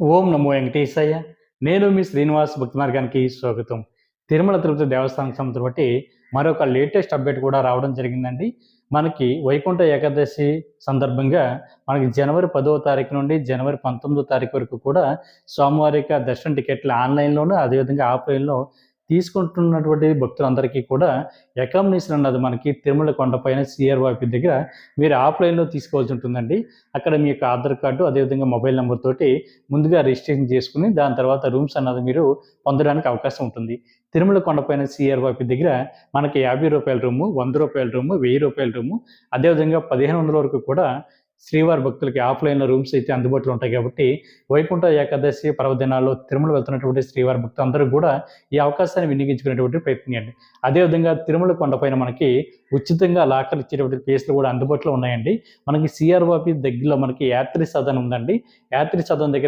ఓం నమో వెంకటేశయ్య. నేను మీ శ్రీనివాస్ భక్తి మార్గానికి స్వాగతం. తిరుమల తిరుపతి దేవస్థానం సంస్థ బట్టి మరొక లేటెస్ట్ అప్డేట్ కూడా రావడం జరిగిందండి. మనకి వైకుంఠ ఏకాదశి సందర్భంగా మనకి జనవరి పదవ తారీఖు నుండి జనవరి పంతొమ్మిదో తారీఖు వరకు కూడా స్వామివారి యొక్క దర్శన టికెట్లు ఆన్లైన్లోను అదేవిధంగా ఆఫ్లైన్లో తీసుకుంటున్నటువంటి భక్తులందరికీ కూడా అకామిడేషన్ అన్నది మనకి తిరుమల కొండపైన సిఆర్వాపి దగ్గర మీరు ఆఫ్లైన్లో తీసుకోవాల్సి ఉంటుందండి. అక్కడ మీ యొక్క ఆధార్ కార్డు అదేవిధంగా మొబైల్ నెంబర్ తోటి ముందుగా రిజిస్ట్రేషన్ చేసుకుని దాని తర్వాత రూమ్స్ అన్నది మీరు పొందడానికి అవకాశం ఉంటుంది. తిరుమల కొండపైన సిఆర్వాపి దగ్గర మనకి యాభై రూపాయల రూము వంద రూపాయల రూము వెయ్యి రూపాయల రూము అదేవిధంగా పదిహేను వందల వరకు కూడా శ్రీవారి భక్తులకి ఆఫ్లైన్లో రూమ్స్ అయితే అందుబాటులో ఉంటాయి కాబట్టి వైకుంఠ ఏకాదశి పర్వదినాల్లో తిరుమల వెళ్తున్నటువంటి శ్రీవారి భక్తులు అందరూ కూడా ఈ అవకాశాన్ని వినియోగించుకునేటువంటి ప్రయత్నం చేయండి. అదేవిధంగా తిరుమల కొండపైన మనకి ఉచితంగా లాకర్లు ఇచ్చేటువంటి ప్లేస్లు కూడా అందుబాటులో ఉన్నాయండి. మనకి సిఆర్ఓపి దగ్గరలో మనకి యాత్రి సదన్ ఉందండి. యాత్రి సదన్ దగ్గర